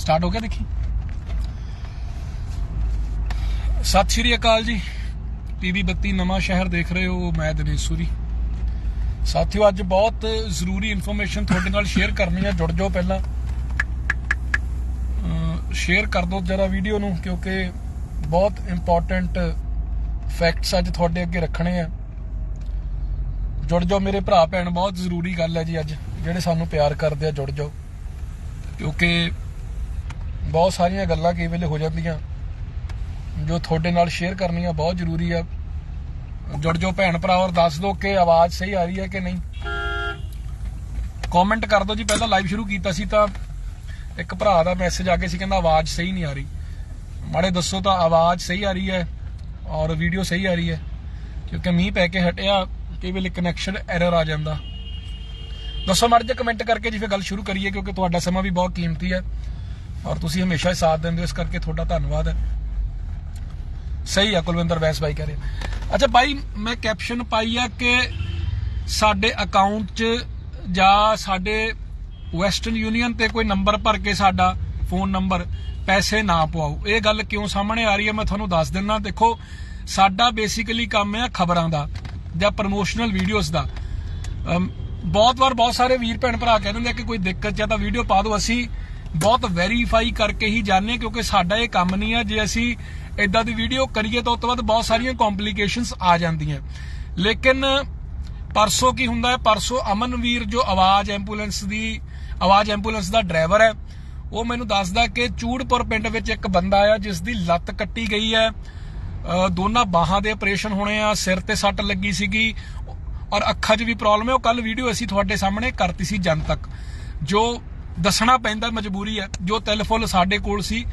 Start ਹੋ ਗਿਆ ਦੇਖੀ। ਸਤਿ ਸ਼੍ਰੀ ਅਕਾਲ ਜੀ। ਪੀਬੀ 32 ਨਵਾਂ ਸ਼ਹਿਰ ਦੇਖ ਰਹੇ ਹੋ, ਮੈਂ ਦਿਨੇਸ਼ ਸੂਰੀ। ਸਾਥੀਓ, ਅੱਜ ਬਹੁਤ ਜ਼ਰੂਰੀ ਇਨਫੋਰਮੇਸ਼ਨ ਤੁਹਾਡੇ ਨਾਲ ਸ਼ੇਅਰ ਕਰਨੀ ਹੈ ਜੁੜ ਜਾਓ ਪਹਿਲਾਂ। ਸ਼ੇਅਰ ਕਰ ਦਿਓ ਜਰਾ ਵੀਡੀਓ ਨੂੰ, ਕਿਉਂਕਿ ਬਹੁਤ ਇੰਪੋਰਟੈਂਟ ਫੈਕਟਸ ਅੱਜ ਤੁਹਾਡੇ ਅੱਗੇ ਰੱਖਣੇ ਆ। ਜੁੜ ਜਾਓ ਮੇਰੇ ਭਰਾ ਭੈਣ ਬਹੁਤ ਜ਼ਰੂਰੀ ਗੱਲ ਹੈ ਜੀ ਅੱਜ, ਜਿਹੜੇ ਸਾਨੂੰ ਪਿਆਰ ਕਰਦੇ ਆ, ਜੁੜ ਜਾਓ। ਕਿਉਂਕਿ ਬਹੁਤ ਸਾਰੀਆਂ ਗੱਲਾਂ ਕਈ ਵੇਲੇ ਹੋ ਜਾਂਦੀਆਂ। ਜੋ ਤੁਹਾਡੇ ਨਾਲ ਸ਼ੇਅਰ ਕਰਨੀਆਂ ਬਹੁਤ ਜ਼ਰੂਰੀ ਆ। ਜੁੜ ਜਾਓ ਭੈਣ ਭਰਾ ਔਰ ਦੱਸ ਦਿਓ ਕਿ ਆਵਾਜ਼ ਸਹੀ ਆ ਰਹੀ ਹੈ ਕਿ ਨਹੀਂ। ਕਮੈਂਟ ਕਰ ਦਿਓ ਜੀ, ਪਹਿਲਾਂ ਲਾਈਵ ਸ਼ੁਰੂ ਕੀਤਾ ਸੀ ਤਾਂ ਇੱਕ ਭਰਾ ਦਾ ਮੈਸੇਜ ਆ ਕੇ ਸੀ, ਕਹਿੰਦਾ ਆਵਾਜ਼ ਸਹੀ ਨਹੀਂ ਆ ਰਹੀ। ਮਾੜੇ ਦੱਸੋ ਤਾਂ ਆਵਾਜ਼ ਸਹੀ ਆ ਰਹੀ ਹੈ ਔਰ ਵੀਡੀਓ ਸਹੀ ਆ ਰਹੀ ਹੈ। ਕਿਉਂਕਿ ਮੀਂਹ ਪੈ ਕੇ ਹਟਿਆ, ਕਈ ਵੇਲੇ ਕਨੈਕਸ਼ਨ ਐਰਰ ਆ ਜਾਂਦਾ। ਦੱਸੋ ਮੜ ਜੇ ਕਮੈਂਟ ਕਰਕੇ ਜੀ, ਫਿਰ ਗੱਲ ਸ਼ੁਰੂ ਕਰੀਏ, ਕਿਉਂਕਿ ਤੁਹਾਡਾ ਸਮਾਂ ਵੀ ਬਹੁਤ ਕੀਮਤੀ ਹੈ। ਔਰ ਤੁਸੀਂ ਹਮੇਸ਼ਾ ਹੀ ਸਾਥ ਦਿੰਦੇ ਹੋ, ਇਸ ਕਰਕੇ ਤੁਹਾਡਾ ਧੰਨਵਾਦ ਹੈ। ਸਹੀ ਆ, ਕੁਲਵਿੰਦਰ, ਵੈਸ ਬਾਈ ਕਹ ਰਹੇ ਅੱਛਾ ਬਾਈ, ਮੈਂ ਕੈਪਸ਼ਨ ਪਾਈ ਆ ਕਿ ਸਾਡੇ ਅਕਾਊਂਟ 'ਚ ਜਾਂ ਸਾਡੇ ਵੈਸਟਰਨ ਯੂਨੀਅਨ ਤੇ ਕੋਈ ਨੰਬਰ ਭਰ ਕੇ ਸਾਡਾ ਫੋਨ ਨੰਬਰ ਪੈਸੇ ਨਾ ਪਵਾਓ। ਇਹ ਗੱਲ ਕਿਉਂ ਸਾਹਮਣੇ ਆ ਰਹੀ ਹੈ, ਮੈਂ ਤੁਹਾਨੂੰ ਦੱਸ ਦਿੰਦਾ। ਦੇਖੋ, ਸਾਡਾ ਬੇਸਿਕਲੀ ਕੰਮ ਹੈ ਖਬਰਾਂ ਦਾ ਜਾਂ ਪ੍ਰੋਮੋਸ਼ਨਲ ਵੀਡੀਓਜ਼ ਦਾ। ਬਹੁਤ ਵਾਰ ਬਹੁਤ ਸਾਰੇ ਵੀਰ ਭੈਣ ਭਰਾ ਕਹਿ ਦਿੰਦੇ ਕਿ ਕੋਈ ਦਿੱਕਤ ਜਾਂ ਤਾਂ ਵੀਡੀਓ ਪਾ ਦਿਓ, ਅਸੀਂ ਬਹੁਤ ਵੈਰੀਫਾਈ ਕਰਕੇ ਹੀ ਜਾਣਦੇ ਕਿਉਂਕਿ ਸਾਡਾ ਇਹ ਕੰਮ ਨਹੀਂ ਹੈ ਜੇ ਅਸੀਂ ਇਦਾਂ ਦੀ ਵੀਡੀਓ ਕਰੀਏ ਤਾਂ ਉਸ ਤੋਂ ਬਾਅਦ ਬਹੁਤ ਸਾਰੀਆਂ ਕੰਪਲਿਕੇਸ਼ਨਸ ਆ ਜਾਂਦੀਆਂ। ਲੇਕਿਨ ਪਰਸੋਂ ਕੀ ਹੁੰਦਾ ਹੈ? ਪਰਸੋਂ ਅਮਨਵੀਰ ਜੋ ਆਵਾਜ਼ ਐਂਬੂਲੈਂਸ ਦੀ, ਆਵਾਜ਼ ਐਂਬੂਲੈਂਸ ਦਾ ਡਰਾਈਵਰ ਹੈ, ਉਹ ਮੈਨੂੰ ਦੱਸਦਾ ਕਿ ਚੂੜਪੁਰ ਪਿੰਡ ਵਿੱਚ ਇੱਕ ਬੰਦਾ ਆ ਜਿਸ ਦੀ ਲੱਤ ਕੱਟੀ ਗਈ ਹੈ। ਦੋਨਾਂ ਬਾਹਾਂ ਦੇ ਆਪਰੇਸ਼ਨ ਹੋਣੇ ਆ, ਸਿਰ ਤੇ ਸੱਟ ਲੱਗੀ ਸੀਗੀ, ਔਰ ਅੱਖਾਂ 'ਚ ਵੀ ਪ੍ਰੋਬਲਮ ਹੈ। ਉਹ ਕੱਲ ਵੀਡੀਓ ਅਸੀਂ ਤੁਹਾਡੇ ਸਾਹਮਣੇ ਕਰਤੀ ਸੀ ਜਨ ਤੱਕ ਜੋ ਦੱਸਣਾ ਪੈਂਦਾ ਮਜਬੂਰੀ ਹੈ, ਜੋ ਟੈਲੀਫੋਨ ਸਾਡੇ ਕੋਲ ਸੀ,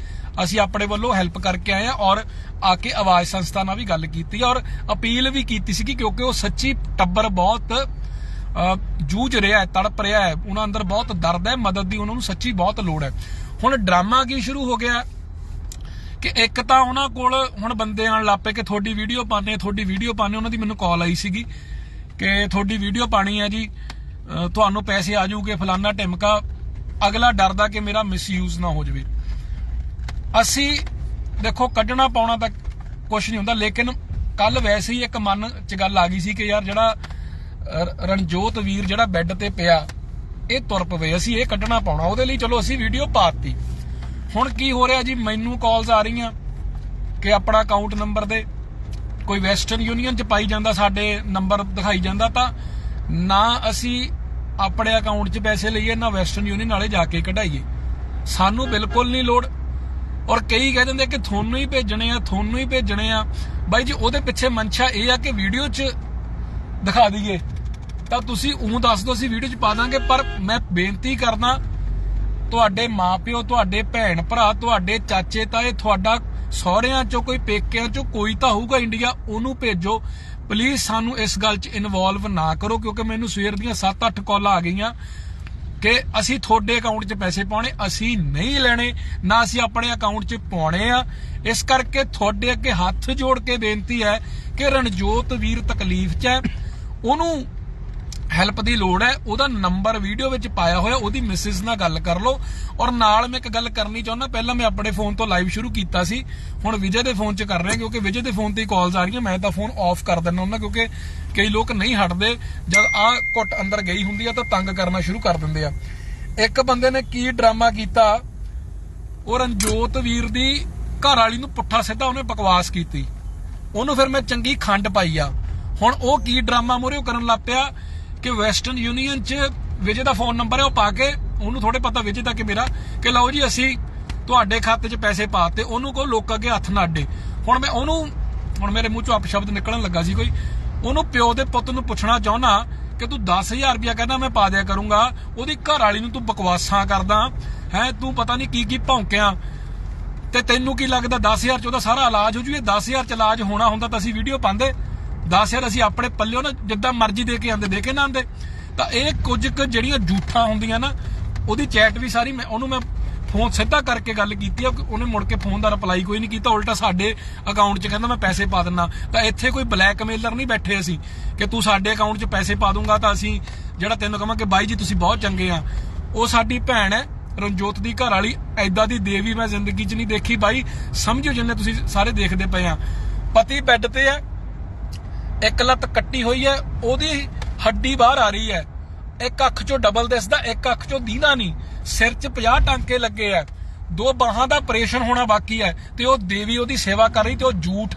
ਅਸੀਂ ਆਪਣੇ ਵੱਲੋਂ ਹੈਲਪ ਕਰਕੇ ਆਏ ਆ ਔਰ ਆ ਕੇ ਆਵਾਜ਼ ਸੰਸਥਾ ਨਾਲ ਵੀ ਗੱਲ ਕੀਤੀ ਔਰ ਅਪੀਲ ਵੀ ਕੀਤੀ ਸੀ ਕਿਉਂਕਿ ਉਹ ਸੱਚੀ ਟੱਬਰ ਬਹੁਤ ਜੂਝ ਰਿਹਾ ਹੈ, ਤੜਪ ਰਿਹਾ ਹੈ, ਉਹਨਾਂ ਅੰਦਰ ਬਹੁਤ ਦਰਦ ਹੈ, ਮਦਦ ਦੀ ਉਹਨਾਂ ਨੂੰ ਸੱਚੀ ਬਹੁਤ ਲੋੜ ਹੈ। ਹੁਣ ਡਰਾਮਾ ਕੀ ਸ਼ੁਰੂ ਹੋ ਗਿਆ? ਕਿ ਇੱਕ ਤਾਂ ਉਹਨਾਂ ਕੋਲ ਹੁਣ ਬੰਦੇ ਆਣ ਲੱਪੇ ਕਿ ਤੁਹਾਡੀ ਵੀਡੀਓ ਪਾਣੇ ਤੁਹਾਡੀ ਵੀਡੀਓ ਪਾਣੇ ਉਹਨਾਂ ਦੀ ਮੈਨੂੰ ਕਾਲ ਆਈ ਸੀਗੀ ਕਿ ਤੁਹਾਡੀ ਵੀਡੀਓ ਪਾਣੀ ਹੈ ਜੀ ਤੁਹਾਨੂੰ ਪੈਸੇ ਆ ਜਾਊਗੇ, ਫਲਾਨਾ ਟਿਮਕਾ ਅਗਲਾ ਡਰਦਾ ਕਿ ਮੇਰਾ ਮਿਸਯੂਜ਼ ਨਾ ਹੋ ਜਾਵੇ। ਅਸੀਂ ਦੇਖੋ, ਕੱਢਣਾ ਪਾਉਣਾ ਤਾਂ ਕੁਝ ਨਹੀਂ ਹੁੰਦਾ, ਲੇਕਿਨ ਕੱਲ ਵੈਸੇ ਹੀ ਇੱਕ ਮਨ 'ਚ ਗੱਲ ਆ ਗਈ ਸੀ ਕਿ ਯਾਰ ਜਿਹੜਾ ਰਣਜੋਤ ਵੀਰ ਜਿਹੜਾ ਬੈੱਡ ਤੇ ਪਿਆ, ਇਹ ਤੁਰ ਪਵੇ। ਅਸੀਂ ਇਹ ਕੱਢਣਾ ਪਾਉਣਾ। ਉਹਦੇ ਲਈ ਚਲੋ, ਅਸੀਂ ਵੀਡੀਓ ਪਾਤੀ। ਹੁਣ ਕੀ ਹੋ ਰਿਹਾ ਜੀ? ਮੈਨੂੰ ਕਾਲਸ ਆ ਰਹੀਆਂ ਕਿ ਆਪਣਾ ਅਕਾਊਂਟ ਨੰਬਰ ਦੇ। ਕੋਈ ਵੈਸਟਰਨ ਯੂਨੀਅਨ ਚ ਪਾਈ ਜਾਂਦਾ, ਸਾਡੇ ਨੰਬਰ ਦਿਖਾਈ ਜਾਂਦਾ ਤਾਂ ਨਾ ਅਸੀਂ ਆਪਣੇ ਅਕਾਊਂਟ 'ਚ ਪੈਸੇ ਲਈਏ, ਨਾ ਵੈਸਟਰਨ ਯੂਨੀਅਨ ਵਾਲੇ ਜਾ ਕੇ ਕਢਾਈਏ। ਸਾਨੂੰ ਬਿਲਕੁਲ ਨਹੀਂ ਲੋੜ। ਔਰ ਕਈ ਕਹਿ ਦਿੰਦੇ ਕਿ ਤੁਹਾਨੂੰ ਹੀ ਭੇਜਣੇ ਆ, ਤੁਹਾਨੂੰ ਹੀ ਭੇਜਣੇ ਆ। ਬਾਈ ਜੀ, ਉਹਦੇ ਪਿੱਛੇ ਮਨਸ਼ਾ ਇਹ ਆ ਕਿ ਵੀਡੀਓ 'ਚ ਦਿਖਾ ਦਈਏ। ਤਾਂ ਤੁਸੀਂ ਉਹ ਦੱਸ ਦਿਓ, ਅਸੀਂ ਵੀਡੀਓ 'ਚ ਪਾ ਦਾਂਗੇ। ਪਰ ਮੈਂ ਬੇਨਤੀ ਕਰਦਾ, ਤੁਹਾਡੇ ਮਾਪਿਓ, ਤੁਹਾਡੇ ਭੈਣ ਭਰਾ ਤੁਹਾਡੇ ਚਾਚੇ ਤਾਏ ਤੁਹਾਡਾ ਸਹੁਰਿਆਂ ਚੋਂ, ਕੋਈ ਪੇਕਿਆਂ ਚੋਂ, ਕੋਈ ਤਾਂ ਹੋਊਗਾ ਇੰਡੀਆ ਉਹਨੂੰ ਭੇਜੋ। ਪਲੀਜ਼ ਸਾਨੂੰ ਇਸ ਗੱਲ 'ਚ ਇਨਵੋਲਵ ਨਾ ਕਰੋ, ਕਿਉਂਕਿ ਮੈਨੂੰ ਸਵੇਰ ਦੀਆਂ 7-8 ਕਾਲਾਂ ਆ ਗਈਆਂ ਕਿ ਅਸੀਂ ਤੁਹਾਡੇ ਅਕਾਊਂਟ 'ਚ ਪੈਸੇ ਪਾਉਣੇ, ਅਸੀਂ ਨਹੀਂ ਲੈਣੇ, ਨਾ ਅਸੀਂ ਆਪਣੇ ਅਕਾਊਂਟ 'ਚ ਪਾਉਣੇ ਆ। ਇਸ ਕਰਕੇ ਤੁਹਾਡੇ ਅੱਗੇ ਹੱਥ ਜੋੜ ਕੇ ਬੇਨਤੀ ਹੈ ਕਿ ਰਣਜੋਤ ਵੀਰ ਤਕਲੀਫ 'ਚ ਹੈ। ਉਹਨੂੰ ਹੈਲਪ ਦੀ ਲੋੜ ਹੈ, ਉਹਦਾ ਨੰਬਰ ਵੀਡੀਓ ਵਿੱਚ ਪਾਇਆ ਹੋਇਆ, ਉਹਦੀ ਮਿਸਿਸ ਨਾਲ ਗੱਲ ਕਰ ਲਓ। ਔਰ ਨਾਲ ਮੈਂ ਇੱਕ ਗੱਲ ਕਰਨੀ ਚਾਹੁੰਦਾ, ਪਹਿਲਾਂ ਮੈਂ ਆਪਣੇ ਫੋਨ ਤੋਂ ਲਾਈਵ ਸ਼ੁਰੂ ਕੀਤਾ ਸੀ, ਹੁਣ ਵਿਜੇ ਦੇ ਫੋਨ 'ਚ ਕਰ ਰਿਹਾ, ਕਿਉਂਕਿ ਵਿਜੇ ਦੇ ਫੋਨ ਤੇ ਕਾਲਸ ਆ ਰਹੀਆਂ, ਮੈਂ ਤਾਂ ਫੋਨ ਆਫ ਕਰ ਦਿੰਦਾ ਹੁੰਦਾ, ਕਿਉਂਕਿ ਕਈ ਲੋਕ ਨਹੀਂ ਹਟਦੇ, ਜਦ ਆ ਘੁੱਟ ਅੰਦਰ ਗਈ ਹੁੰਦੀ ਆ, ਤਾਂ ਤੰਗ ਕਰਨਾ ਸ਼ੁਰੂ ਕਰ ਦਿੰਦੇ ਆ। ਇੱਕ ਬੰਦੇ ਨੇ ਕੀ ਡਰਾਮਾ ਕੀਤਾ, ਉਹ ਰਣਜੋਤ ਵੀਰ ਦੀ ਘਰ ਵਾਲੀ ਨੂੰ ਪੁੱਠਾ ਸਿੱਧਾ ਉਹਨੇ ਬਕਵਾਸ ਕੀਤੀ। ਉਹਨੂੰ ਫਿਰ ਮੈਂ ਚੰਗੀ ਖੰਡ ਪਾਈ ਆ। ਹੁਣ ਉਹ ਕੀ ਡਰਾਮਾ ਮੋਰੇ ਕਰਨ ਲੱਗ ਪਿਆ ਕਿ ਵੈਸਟਰਨ ਯੂਨੀਅਨ 'ਚ ਵਿਜੇ ਦਾ ਫੋਨ ਨੰਬਰ ਹੈ, ਉਹ ਪਾ ਕੇ ਉਹਨੂੰ ਥੋੜੇ ਪਤਾ ਵਿਜੇ ਦਾ ਕਿ ਮੇਰਾ, ਕਿ ਲਓ ਜੀ ਅਸੀਂ ਤੁਹਾਡੇ ਖਾਤੇ 'ਚ ਪੈਸੇ ਪਾਤੇ ਉਹਨੂੰ ਕੋ ਲੋਕ ਅੱਗੇ ਹੱਥ ਨਾ ਅੱਡੇ। ਹੁਣ ਮੈਂ ਉਹਨੂੰ, ਹੁਣ ਮੇਰੇ ਮੂੰਹ 'ਚੋਂ ਅਪਸ਼ਬਦ ਨਿਕਲਣ ਲੱਗਾ ਸੀ ਕੋਈ। ਉਹਨੂੰ ਪਿਓ ਦੇ ਪੁੱਤ ਨੂੰ ਪੁੱਛਣਾ ਚਾਹੁੰਦਾ ਕਿ ਤੂੰ 10000 ਰੁਪਇਆ ਕਹਿੰਦਾ ਮੈਂ ਪਾ ਦਿਆ ਕਰੂੰਗਾ, ਉਹਦੀ ਘਰ ਵਾਲੀ ਨੂੰ ਤੂੰ ਬਕਵਾਸਾਂ ਕਰਦਾ, ਹੈ, ਤੂੰ ਪਤਾ ਨਹੀਂ ਕੀ ਕੀ ਭੌਂਕਿਆ। ਤੇ ਤੈਨੂੰ ਕੀ ਲੱਗਦਾ 10000 ਚ ਉਹਦਾ ਸਾਰਾ ਇਲਾਜ ਹੋ ਜੂ? ਇਹ 10000 ਚ ਇਲਾਜ ਹੋਣਾ ਹੁੰਦਾ ਤਾਂ ਅਸੀਂ ਵੀਡੀਓ ਪਾਉਂਦੇ। 10000 ਅਸੀਂ ਆਪਣੇ ਪੱਲਿਓ ਨਾ ਜਿੱਦਾਂ ਮਰਜ਼ੀ ਦੇ ਕੇ ਆਂਦੇ ਦੇ ਕੇ ਨਾ ਆਂਦੇ ਤਾਂ ਇਹ ਕੁਝ ਕੁ ਜਿਹੜੀਆਂ ਝੂਠਾਂ ਹੁੰਦੀਆਂ ਨਾ, ਉਹਦੀ ਚੈਟ ਵੀ ਸਾਰੀ ਉਹਨੂੰ ਮੈਂ ਫੋਨ ਸਿੱਧਾ ਕਰਕੇ ਗੱਲ ਕੀਤੀ ਆ, ਉਹਨੇ ਮੁੜ ਕੇ ਫੋਨ ਦਾ ਰਿਪਲਾਈ ਕੋਈ ਨਹੀਂ ਕੀਤਾ, ਉਲਟਾ ਸਾਡੇ ਅਕਾਊਂਟ 'ਚ ਕਹਿੰਦਾ ਮੈਂ ਪੈਸੇ ਪਾ ਦਿੰਨਾ। ਤਾਂ ਇੱਥੇ ਕੋਈ ਬਲੈਕਮੇਲਰ ਨਹੀਂ ਬੈਠੇ ਅਸੀਂ ਕਿ ਤੂੰ ਸਾਡੇ ਅਕਾਊਂਟ 'ਚ ਪੈਸੇ ਪਾ ਦੂੰਗਾ ਤਾਂ ਅਸੀਂ ਜਿਹੜਾ ਤੈਨੂੰ ਕਹਾਂ ਕਿ ਬਾਈ ਜੀ, ਤੁਸੀਂ ਬਹੁਤ ਚੰਗੇ ਆ। ਉਹ ਸਾਡੀ ਭੈਣ ਹੈ, ਰਣਜੋਤ ਦੀ ਘਰ ਵਾਲੀ ਐਦਾਂ ਦੀ ਦੇਵੀ ਮੈਂ ਜ਼ਿੰਦਗੀ 'ਚ ਨਹੀਂ ਦੇਖੀ। ਬਾਈ ਸਮਝੋ ਜਿੰਨੇ ਤੁਸੀਂ ਸਾਰੇ ਦੇਖਦੇ ਪਏ ਆ। ਪਤੀ ਬੈੱਡ ਤੇ ਹੈ ਇੱਕ ਲੱਤ ਕੱਟੀ ਹੋਈ ਹੈ, ਉਹਦੀ ਹੱਡੀ ਬਾਹਰ ਆ ਰਹੀ ਹੈ। ਇੱਕ ਅੱਖ ਚੋਂ ਡਬਲ ਦਿਸਦਾ, ਇੱਕ ਅੱਖ ਚੋਂ ਦੀਦਾ ਨਹੀਂ। ਸਿਰ 'ਚ 50 ਟਾਂਕੇ ਲੱਗੇ ਆ। ਦੋ ਬਾਹਾਂ ਦਾ ਆਪਰੇਸ਼ਨ ਹੋਣਾ ਬਾਕੀ ਹੈ ਤੇ ਉਹ ਦੇਵੀ ਉਹਦੀ ਸੇਵਾ ਕਰ ਰਹੀ ਤੇ ਉਹ ਝੂਠ,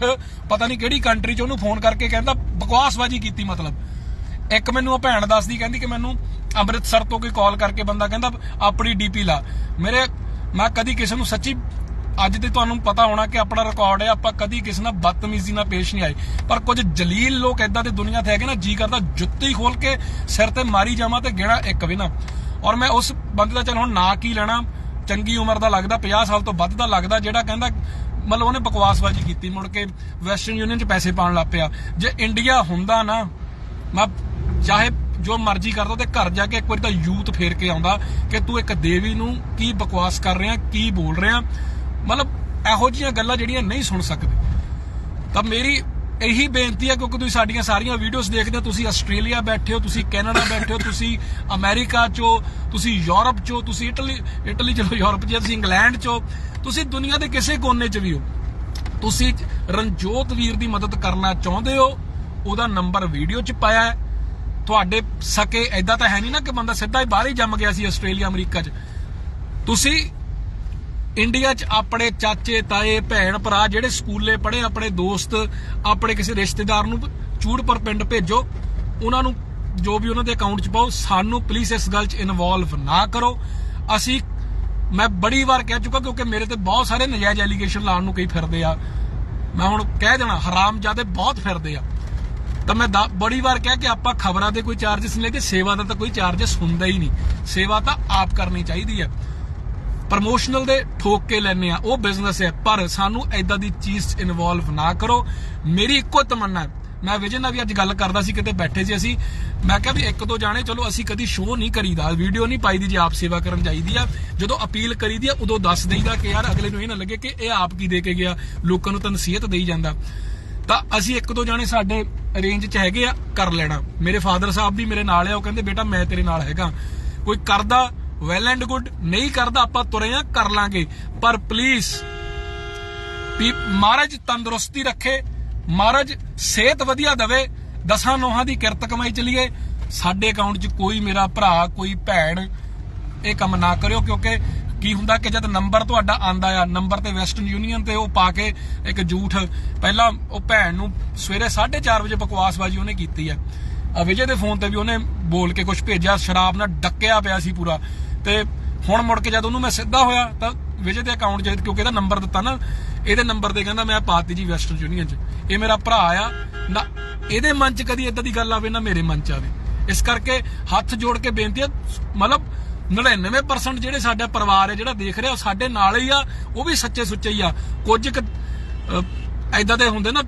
ਪਤਾ ਨਹੀਂ ਕਿਹੜੀ ਕੰਟਰੀ 'ਚ ਉਹਨੂੰ ਫੋਨ ਕਰਕੇ ਕਹਿੰਦਾ, ਬਕਵਾਸਬਾਜੀ ਕੀਤੀ ਮਤਲਬ। ਇੱਕ ਮੈਨੂੰ ਉਹ ਭੈਣ ਦੱਸਦੀ, ਕਹਿੰਦੀ ਕਿ ਮੈਨੂੰ ਅੰਮ੍ਰਿਤਸਰ ਤੋਂ ਕੋਈ ਕਾਲ ਕਰਕੇ ਬੰਦਾ ਕਹਿੰਦਾ, ਆਪਣੀ ਡੀਪੀ ਲਾ। ਮੇਰੇ, ਮੈਂ ਕਦੀ ਕਿਸੇ ਨੂੰ ਸੱਚੀ ਅੱਜ ਤੇ ਤੁਹਾਨੂੰ ਪਤਾ ਹੋਣਾ ਕਿ ਆਪਣਾ ਰਿਕਾਰਡ ਹੈ, ਆਪਾਂ ਕਦੀ ਕਿਸੇ ਨਾਲ ਬਦਤਮੀਜ਼ੀ ਨਾਲ ਪੇਸ਼ ਨਹੀਂ ਆਏ। ਪਰ ਕੁਝ ਜਲੀਲ ਲੋਕ ਐਦਾਂ ਦੇ ਦੁਨੀਆ ਤੇ ਹੈਗੇ ਨਾ, ਜੀ ਕਰਦਾ ਜੁੱਤੀ ਖੋਲ ਕੇ ਸਿਰ ਤੇ ਮਾਰੀ ਜਾਵਾਂ ਤੇ ਗਿਣਾ ਇੱਕ ਵੀ ਨਾ। ਔਰ ਮੈਂ ਉਸ ਬੰਦੇ ਦਾ ਚਲ ਹੁਣ ਨਾਂ ਕੀ ਲੈਣਾ? ਚੰਗੀ ਉਮਰ ਦਾ ਲੱਗਦਾ 50 ਸਾਲ ਤੋਂ ਵੱਧ ਦਾ ਲੱਗਦਾ, ਜਿਹੜਾ ਕਹਿੰਦਾ ਮਤਲਬ ਉਹਨੇ ਬਕਵਾਸਬਾਜ਼ੀ ਕੀਤੀ, ਮੁੜ ਕੇ ਵੈਸਟਰਨ ਯੂਨੀਅਨ 'ਚ ਪੈਸੇ ਪਾਉਣ ਲੱਗ ਪਿਆ। ਜੇ ਇੰਡੀਆ ਹੁੰਦਾ ਨਾ, ਮੈਂ ਚਾਹੇ ਜੋ ਮਰਜ਼ੀ ਕਰਦਾ ਤੇ ਘਰ ਜਾ ਕੇ ਇੱਕ ਵਾਰੀ ਤਾਂ ਯੂਥ ਫੇਰ ਕੇ ਆਉਂਦਾ ਕਿ ਤੂੰ ਇੱਕ ਦੇਵੀ ਨੂੰ ਕੀ ਬਕਵਾਸ ਕਰ ਰਿਹਾ, ਕੀ ਬੋਲ ਰਿਹਾ? ਮਤਲਬ ਇਹੋ ਜਿਹੀਆਂ ਗੱਲਾਂ ਜਿਹੜੀਆਂ ਨਹੀਂ ਸੁਣ ਸਕਦੇ। ਤਾਂ ਮੇਰੀ ਇਹੀ ਬੇਨਤੀ ਹੈ ਕਿਉਂਕਿ ਤੁਸੀਂ ਸਾਡੀਆਂ ਸਾਰੀਆਂ ਵੀਡੀਓਜ਼ ਦੇਖਦੇ ਹੋ, ਤੁਸੀਂ ਆਸਟ੍ਰੇਲੀਆ ਬੈਠੇ ਹੋ, ਤੁਸੀਂ ਕੈਨੇਡਾ ਬੈਠੇ ਹੋ, ਤੁਸੀਂ ਅਮਰੀਕਾ ਚੋਂ ਤੁਸੀਂ ਯੂਰਪ ਚੋਂ ਤੁਸੀਂ ਇਟਲੀ ਇਟਲੀ ਚਲੋ ਯੂਰਪ 'ਚ, ਤੁਸੀਂ ਇੰਗਲੈਂਡ ਚੋਂ ਤੁਸੀਂ ਦੁਨੀਆ ਦੇ ਕਿਸੇ ਕੋਨੇ 'ਚ ਵੀ ਹੋ। ਤੁਸੀਂ ਰਣਜੋਤ ਵੀਰ ਦੀ ਮਦਦ ਕਰਨਾ ਚਾਹੁੰਦੇ ਹੋ, ਉਹਦਾ ਨੰਬਰ ਵੀਡੀਓ 'ਚ ਪਾਇਆ ਹੈ। ਤੁਹਾਡੇ ਸਕੇ ਐਦਾਂ ਤਾਂ ਹੈ ਨਹੀਂ ਨਾ ਕਿ ਬੰਦਾ ਸਿੱਧਾ ਹੀ ਬਾਹਰ ਹੀ ਜੰਮ ਗਿਆ ਸੀ ਆਸਟ੍ਰੇਲੀਆ, ਅਮਰੀਕਾ 'ਚ। ਤੁਸੀਂ ਇੰਡੀਆ 'ਚ ਆਪਣੇ ਚਾਚੇ, ਤਾਏ, ਭੈਣ, ਭਰਾ ਜਿਹੜੇ ਸਕੂਲੇ ਪੜ੍ਹੇ, ਆਪਣੇ ਦੋਸਤ, ਆਪਣੇ ਕਿਸੇ ਰਿਸ਼ਤੇਦਾਰ ਨੂੰ ਚੂੜਪੁਰ ਪਿੰਡ ਭੇਜੋ, ਉਹਨਾਂ ਨੂੰ ਜੋ ਵੀ ਉਹਨਾਂ ਦੇ ਅਕਾਊਂਟ 'ਚ ਪਾਓ, ਸਾਨੂੰ ਪਲੀਜ਼ ਇਸ ਗੱਲ 'ਚ ਇਨਵੋਲਵ ਨਾ ਕਰੋ। ਅਸੀਂ, ਮੈਂ ਬੜੀ ਵਾਰ ਕਹਿ ਚੁੱਕਾ ਕਿਉਂਕਿ ਮੇਰੇ ਤੇ ਬਹੁਤ ਸਾਰੇ ਨਜਾਇਜ਼ ਐਲੀਗੇਸ਼ਨ ਲਾਉਣ ਨੂੰ ਕਈ ਫਿਰਦੇ ਆ। ਮੈਂ ਹੁਣ ਕਹਿ ਦੇਣਾ ਹਰਾਮ ਹਰਾਮਜ਼ਾਦੇ ਬਹੁਤ ਫਿਰਦੇ ਆ। ਤਾਂ ਮੈਂ ਬੜੀ ਵਾਰ ਕਹਿ ਕੇ ਆਪਾਂ ਖਬਰਾਂ ਦੇ ਕੋਈ ਚਾਰजेस ਨਹੀਂ ਲੈ ਕੇ ਸੇਵਾ ਦਾ ਤਾਂ ਕੋਈ ਚਾਰजेस ਹੁੰਦਾ ਹੀ ਨਹੀਂ। ਸੇਵਾ ਤਾਂ ਆਪ ਕਰਨੀ ਚਾਹੀਦੀ ਹੈ। ਪ੍ਰਮੋਸ਼ਨਲ ਦੇ ਠੋਕ ਕੇ ਲੈਣੇ ਆ ਉਹ ਬਿਜ਼ਨਸ ਹੈ, ਪਰ ਸਾਨੂੰ ਐਦਾਂ ਦੀ ਚੀਜ਼ 'ਚ ਇਨਵੋਲਵ ਨਾ ਕਰੋ। ਮੇਰੀ ਇੱਕੋ ਤਮੰਨਾ ਮੈਂ ਵਿਜੇ ਨਾਲ ਵੀ ਅੱਜ ਗੱਲ ਕਰਦਾ ਸੀ, ਕਿਤੇ ਬੈਠੇ ਸੀ ਅਸੀਂ। ਮੈਂ ਕਿਹਾ ਵੀ ਇੱਕ ਦੋ ਜਾਣੇ, ਚਲੋ ਅਸੀਂ ਕਦੀ ਸ਼ੋਅ ਨਹੀਂ ਕਰੀਦਾ ਵੀਡੀਓ ਨਹੀਂ ਪਾਈਦੀ ਜੇ ਆਪ ਸੇਵਾ ਕਰਨ ਜਾਈਦੀ ਆ। ਜਦੋਂ ਅਪੀਲ ਕਰੀਦੀ ਆ, ਉਦੋਂ ਦੱਸ ਦੇਈਦਾ ਕਿ ਯਾਰ ਅਗਲੇ ਨੂੰ ਇਹ ਨਾ ਲੱਗੇ ਕਿ ਇਹ ਆਪ ਕੀ ਦੇ ਕੇ ਗਿਆ। ਲੋਕਾਂ ਨੂੰ ਤਾਂ ਨਸੀਹਤ ਦੇਈ ਜਾਂਦਾ। ਤਾਂ ਅਸੀਂ ਇੱਕ ਦੋ ਜਾਣੇ ਸਾਡੇ ਰੇਂਜ 'ਚ ਹੈਗੇ ਆ, ਕਰ ਲੈਣਾ। ਮੇਰੇ ਫਾਦਰ ਸਾਹਿਬ ਵੀ ਮੇਰੇ ਨਾਲ ਆ, ਉਹ ਕਹਿੰਦੇ, ਬੇਟਾ, ਮੈਂ ਤੇਰੇ ਨਾਲ ਹੈਗਾ। ਕੋਈ ਕਰਦਾ ਵੈਲ ਐਂਡ ਗੁੱਡ ਨਹੀਂ ਕਰਦਾ ਆਪਾਂ ਤੁਰੇ ਆ, ਕਰ ਲਾਂਗੇ। ਪਰ ਪਲੀਜ਼ ਵੀ ਮਹਾਰਾਜ ਤੰਦਰੁਸਤੀ ਰੱਖੇ, ਮਹਾਰਾਜ ਸਿਹਤ ਵਧੀਆ ਦਵੇ, ਦਸਾਂ ਨੋਹਾਂ ਦੀ ਕਿਰਤ ਕਮਾਈ ਚਲੀਏ। ਸਾਡੇ ਅਕਾਊਂਟ 'ਚ ਕੋਈ ਮੇਰਾ ਭਰਾ, ਕੋਈ ਭੈਣ ਇਹ ਕੰਮ ਨਾ ਕਰਿਓ, ਕਿਉਂਕਿ ਕੀ ਹੁੰਦਾ ਕਿ ਜਦ ਨੰਬਰ ਤੁਹਾਡਾ ਆਂਦਾ ਆ, ਨੰਬਰ ਤੇ ਵੈਸਟਰਨ ਯੂਨੀਅਨ ਤੇ ਉਹ ਪਾ ਕੇ ਇੱਕ ਝੂਠ, ਪਹਿਲਾਂ ਉਹ ਭੈਣ ਨੂੰ ਸਵੇਰੇ 4:30 ਵਜੇ ਬਕਵਾਸਬਾਜੀ ਉਹਨੇ ਕੀਤੀ ਆ। ਵਿਜੇ ਦੇ ਫੋਨ ਤੇ ਵੀ ਉਹਨੇ ਬੋਲ ਕੇ ਕੁਝ ਭੇਜਿਆ, ਸ਼ਰਾਬ ਨਾਲ ਡੱਕਿਆ ਪਿਆ ਸੀ ਪੂਰਾ। ਤੇ ਹੁਣ ਮੁੜ ਕੇ ਜਦ ਉਹਨੂੰ ਮੈਂ ਸਿੱਧਾ ਹੋਇਆ ਤਾਂ ਵਿਜੇ ਦੇ ਅਕਾਊਂਟ 'ਚ, ਕਿਉਂਕਿ ਇਹਦਾ ਨੰਬਰ ਦਿੱਤਾ ਨਾ, ਇਹਦੇ ਨੰਬਰ ਤੇ ਕਹਿੰਦਾ ਮੈਂ ਪਾਤੀ ਜੀ ਵੈਸਟਰਨ ਯੂਨੀਅਨ 'ਚ। ਇਹ ਮੇਰਾ ਭਰਾ ਆ, ਨਾ ਇਹਦੇ ਮਨ 'ਚ ਕਦੀ ਇਦਾਂ ਦੀ ਗੱਲ ਆਵੇ, ਨਾ ਮੇਰੇ ਮਨ 'ਚ ਆਵੇ। ਇਸ ਕਰਕੇ ਹੱਥ ਜੋੜ ਕੇ ਬੇਨਤੀ ਹੈ ਮਤਲਬ 99% ਜਿਹੜੇ ਸਾਡਾ ਪਰਿਵਾਰ ਹੈ, ਜਿਹੜਾ ਦੇਖ ਰਿਹਾ, ਉਹ ਸਾਡੇ ਨਾਲ ਹੀ ਆ, ਉਹ ਵੀ ਸੱਚੇ ਸੁੱਚੇ ਹੀ ਆ। ਕੁਝ ਕੁ ਦੇ ਹੁੰਦੇ ਨਾ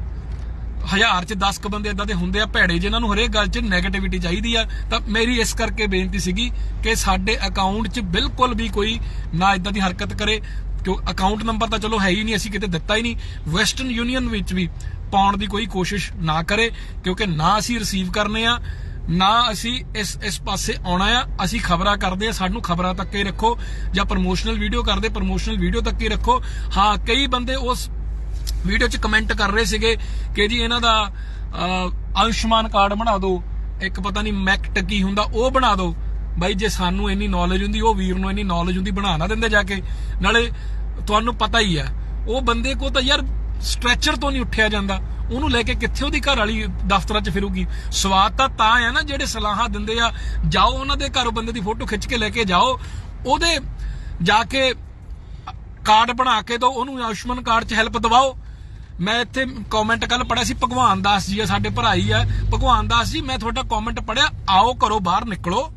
ਹਜ਼ਾਰ ਚ 10 ਕ ਬੰਦੇ ਇਦਾਂ ਦੇ ਹੁੰਦੇ ਆ ਭੈੜੇ, ਜਿਨ੍ਹਾਂ ਨੂੰ ਹਰੇਕ ਗੱਲ 'ਚ 네ਗੇਟਿਵਿਟੀ ਚਾਹੀਦੀ ਆ। ਤਾਂ ਮੇਰੀ ਇਸ ਕਰਕੇ ਬੇਨਤੀ ਸੀਗੀ ਕਿ ਸਾਡੇ ਅਕਾਊਂਟ 'ਚ ਬਿਲਕੁਲ ਵੀ ਕੋਈ ਨਾ ਇਦਾਂ ਦੀ ਹਰਕਤ ਕਰੇ। ਕਿਉਂ ਅਕਾਊਂਟ ਨੰਬਰ ਤਾਂ ਚਲੋ ਹੈ ਹੀ ਨਹੀਂ, ਅਸੀਂ ਕਿਤੇ ਦਿੱਤਾ ਹੀ ਨਹੀਂ। ਵੈਸਟਰਨ ਯੂਨੀਅਨ ਵਿੱਚ ਵੀ ਪਾਉਣ ਦੀ ਕੋਈ ਕੋਸ਼ਿਸ਼ ਨਾ ਕਰੇ, ਕਿਉਂਕਿ ਨਾ ਅਸੀਂ ਰਿਸੀਵ ਕਰਨੇ ਆ, ਨਾ ਅਸੀਂ ਇਸ ਇਸ ਪਾਸੇ ਆਉਣਾ ਆ। ਅਸੀਂ ਖਬਰਾਂ ਕਰਦੇ ਆ, ਸਾਨੂੰ ਖਬਰਾਂ ਤੱਕ ਹੀ ਰੱਖੋ। ਜਾਂ ਪ੍ਰੋਮੋਸ਼ਨਲ ਵੀਡੀਓ ਕਰਦੇ ਪ੍ਰੋਮੋਸ਼ਨਲ ਵੀਡੀਓ ਤੱਕ ਹੀ ਰੱਖੋ। ਹਾਂ, ਕਈ ਬੰਦੇ ਉਸ ਵੀਡੀਓ 'ਚ ਕਮੈਂਟ ਕਰ ਰਹੇ ਸੀਗੇ ਕਿ ਜੀ ਇਹਨਾਂ ਦਾ ਆਯੁਸ਼ਮਾਨ ਕਾਰਡ ਬਣਾ ਦਿਓ ਇੱਕ ਪਤਾ ਨਹੀਂ ਮੈਕਟ ਕੀ ਹੁੰਦਾ, ਉਹ ਬਣਾ ਦਿਓ ਬਾਈ ਜੇ ਸਾਨੂੰ ਇੰਨੀ ਨੌਲੇਜ ਹੁੰਦੀ, ਉਹ ਵੀਰ ਨੂੰ ਇੰਨੀ ਨੌਲੇਜ ਹੁੰਦੀ, ਬਣਾ ਨਾ ਦਿੰਦੇ ਜਾ ਕੇ। ਨਾਲੇ ਤੁਹਾਨੂੰ ਪਤਾ ਹੀ ਆ ਉਹ ਬੰਦੇ ਕੋ ਤਾਂ ਯਾਰ ਸਟ੍ਰੈਚਰ ਤੋਂ ਨਹੀਂ ਉੱਠਿਆ ਜਾਂਦਾ। ਉਹਨੂੰ ਲੈ ਕੇ ਕਿੱਥੇ ਉਹਦੀ ਘਰ ਵਾਲੀ ਦਫ਼ਤਰਾਂ 'ਚ ਫਿਰੂਗੀ? ਸਵਾਦ ਤਾਂ ਤਾਂ ਆ ਨਾ, ਜਿਹੜੇ ਸਲਾਹਾਂ ਦਿੰਦੇ ਆ, ਜਾਓ ਉਹਨਾਂ ਦੇ ਘਰੋਂ ਬੰਦੇ ਦੀ ਫੋਟੋ ਖਿੱਚ ਕੇ ਲੈ ਕੇ ਜਾਓ। ਉਹਦੇ ਜਾ ਕੇ ਕਾਰਡ ਬਣਾ ਕੇ ਦੋ ਉਹਨੂੰ ਆਯੁਸ਼ਮਾਨ ਕਾਰਡ 'ਚ ਹੈਲਪ ਦਿਵਾਓ। ਮੈਂ ਇੱਥੇ ਕਮੈਂਟ ਕੱਲ ਪੜਿਆ ਸੀ, ਭਗਵਾਨ ਦਾਸ ਜੀ ਆ, ਸਾਡੇ ਭਰਾਈ ਆ। ਭਗਵਾਨ ਦਾਸ ਜੀ, ਮੈਂ ਤੁਹਾਡਾ ਕਮੈਂਟ ਪੜਿਆ ਆਓ ਘਰੋਂ ਬਾਹਰ ਨਿਕਲੋ।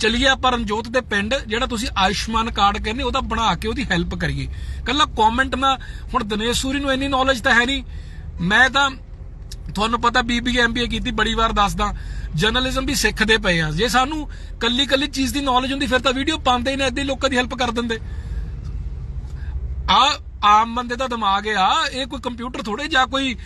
ਚਲਿਏ ਆਪਾਂ ਰਣਜੋਤ ਦੇ ਪਿੰਡ, ਜਿਹੜਾ ਤੁਸੀਂ ਆਯੁਸ਼ਮਾਨ ਕਾਰਡ ਕਹਿੰਦੇ, ਉਹਦਾ ਬਣਾ ਕੇ ਉਹਦੀ ਹੈਲਪ ਕਰੀਏ। ਕੱਲਾ ਕਮੈਂਟ ਨਾ ਹੁਣ ਦਿਨੇਸ਼ ਸੂਰੀ ਨੂੰ ਇੰਨੀ ਨੌਲੇਜ ਤਾਂ ਹੈ ਨਹੀਂ। ਮੈਂ ਤਾਂ, ਤੁਹਾਨੂੰ ਪਤਾ ਬੀਬੀ ਐਮਬੀਏ ਕੀਤੀ, ਬੜੀ ਵਾਰ ਦੱਸਦਾ। ਜਰਨਲਿਜ਼ਮ ਵੀ ਸਿੱਖਦੇ ਪਏ ਆ। ਜੇ ਸਾਨੂੰ ਕੱਲੀ ਕੱਲੀ ਚੀਜ਼ ਦੀ ਨੌਲੇਜ ਹੁੰਦੀ, ਫਿਰ ਤਾਂ ਵੀਡੀਓ ਪਾਉਂਦੇ ਹੀ ਨਾ ਏਦਾਂ ਹੀ ਲੋਕਾਂ ਦੀ ਹੈਲਪ ਕਰ ਦਿੰਦੇ। ਆ ਆਮ ਬੰਦੇ ਦਾ ਦਿਮਾਗ ਆ, ਇਹ ਕੋਈ ਕੰਪਿਊਟਰ ਥੋੜੇ ਜਾਂ ਕੋਈ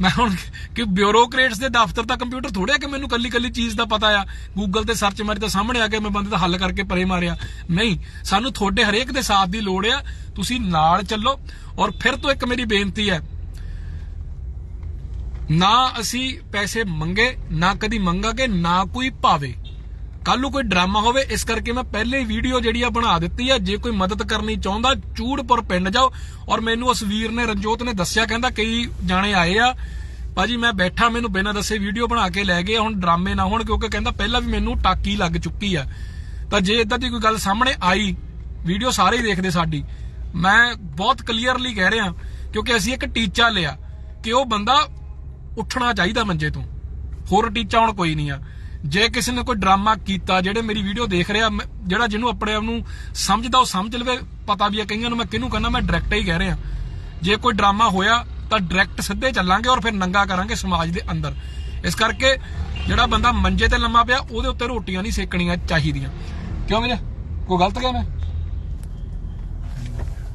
ਮੈਂ ਹੁਣ ਕਿ ਬਿਊਰੋਕਰੇਟਸ ਦੇ ਦਫ਼ਤਰ ਦਾ ਕੰਪਿਊਟਰ ਥੋੜਿਆ ਕਿ ਮੈਨੂੰ ਕੱਲੀ ਕੱਲੀ ਚੀਜ਼ ਦਾ ਪਤਾ ਆ? ਗੂਗਲ ਤੇ ਸਰਚ ਮਾਰੀ ਤਾਂ ਸਾਹਮਣੇ ਆ ਗਿਆ ਮੈਂ ਬੰਦੇ ਦਾ ਹੱਲ ਕਰਕੇ ਪਰੇ ਮਾਰਿਆ। ਨਹੀਂ, ਸਾਨੂੰ ਤੁਹਾਡੇ ਹਰੇਕ ਦੇ ਸਾਥ ਦੀ ਲੋੜ ਆ, ਤੁਸੀਂ ਨਾਲ ਚੱਲੋ। ਔਰ ਫਿਰ ਤੋਂ ਇੱਕ ਮੇਰੀ ਬੇਨਤੀ ਹੈ, ਨਾ ਅਸੀਂ ਪੈਸੇ ਮੰਗੇ, ਨਾ ਕਦੀ ਮੰਗਾਂਗੇ, ਨਾ ਕੋਈ ਭਾਵੇ ਕੱਲ ਨੂੰ ਕੋਈ ਡਰਾਮਾ ਹੋਵੇ, ਇਸ ਕਰਕੇ ਮੈਂ ਪਹਿਲੇ ਵੀਡੀਓ ਜਿਹੜੀ ਆ ਬਣਾ ਦਿੱਤੀ ਆ। ਜੇ ਕੋਈ ਮਦਦ ਕਰਨੀ ਚਾਹੁੰਦਾ, ਚੂੜਪੁਰ ਪਿੰਡ ਜਾਓ। ਔਰ ਮੈਨੂੰ ਉਸ ਵੀਰ ਨੇ, ਰਣਜੋਤ ਨੇ ਦੱਸਿਆ, ਕਹਿੰਦਾ ਕਈ ਜਾਣੇ ਆਏ ਆ। ਭਾਜੀ, ਮੈਂ ਬੈਠਾ, ਮੈਨੂੰ ਬਿਨਾਂ ਦੱਸੇ ਵੀਡੀਓ ਬਣਾ ਕੇ ਲੈ ਗਏ, ਹੁਣ ਡਰਾਮੇ ਨਾ ਹੋਣ, ਕਿਉਂਕਿ ਕਹਿੰਦਾ ਪਹਿਲਾਂ ਵੀ ਮੈਨੂੰ ਟਾਕੀ ਲੱਗ ਚੁੱਕੀ ਆ। ਤਾਂ ਜੇ ਇਦਾਂ ਦੀ ਕੋਈ ਗੱਲ ਸਾਹਮਣੇ ਆਈ, ਵੀਡੀਓ ਸਾਰੇ ਹੀ ਦੇਖਦੇ ਸਾਡੀ। ਮੈਂ ਬਹੁਤ ਕਲੀਅਰਲੀ ਕਹਿ ਰਿਹਾ, ਕਿਉਂਕਿ ਅਸੀਂ ਇੱਕ ਟੀਚਾ ਲਿਆ, ਕਿ ਉਹ ਬੰਦਾ ਉੱਠਣਾ ਚਾਹੀਦਾ ਮੰਜੇ ਤੋਂ। ਹੋਰ ਟੀਚਾ ਹੁਣ ਕੋਈ ਨਹੀਂ ਆ। ਜੇ ਕਿਸੇ ਨੇ ਕੋਈ ਡਰਾਮਾ ਕੀਤਾ ਜਿਹੜੇ ਮੇਰੀ ਵੀਡੀਓ ਦੇਖ ਰਿਹਾ ਜਿਹੜਾ ਜਿਹਨੂੰ ਆਪਣੇ ਆਪ ਨੂੰ ਸਮਝਦਾ ਉਹ ਸਮਝ ਲਵੇ ਪਤਾ ਵੀ ਆ ਕਈਆਂ ਨੂੰ ਮੈਂ ਕਿਹਨੂੰ ਕਹਿੰਦਾ ਮੈਂ ਡਾਇਰੈਕਟ ਹੀ ਕਹਿ ਰਿਹਾ। ਜੇ ਕੋਈ ਡਰਾਮਾ ਹੋਇਆ ਤਾਂ ਡਾਇਰੈਕਟ ਸਿੱਧੇ ਚੱਲਾਂਗੇ ਔਰ ਫਿਰ ਨੰਗਾ ਕਰਾਂਗੇ ਸਮਾਜ ਦੇ ਅੰਦਰ। ਇਸ ਕਰਕੇ ਜਿਹੜਾ ਬੰਦਾ ਮੰਜੇ ਤੇ ਲੰਮਾ ਪਿਆ ਉਹਦੇ ਉੱਤੇ ਰੋਟੀਆਂ ਨਹੀਂ ਸੇਕਣੀਆਂ ਚਾਹੀਦੀਆਂ। ਕਿਉਂ ਵੀਰੇ? ਕੋਈ ਗਲਤ ਗਿਆ ਮੈਂ?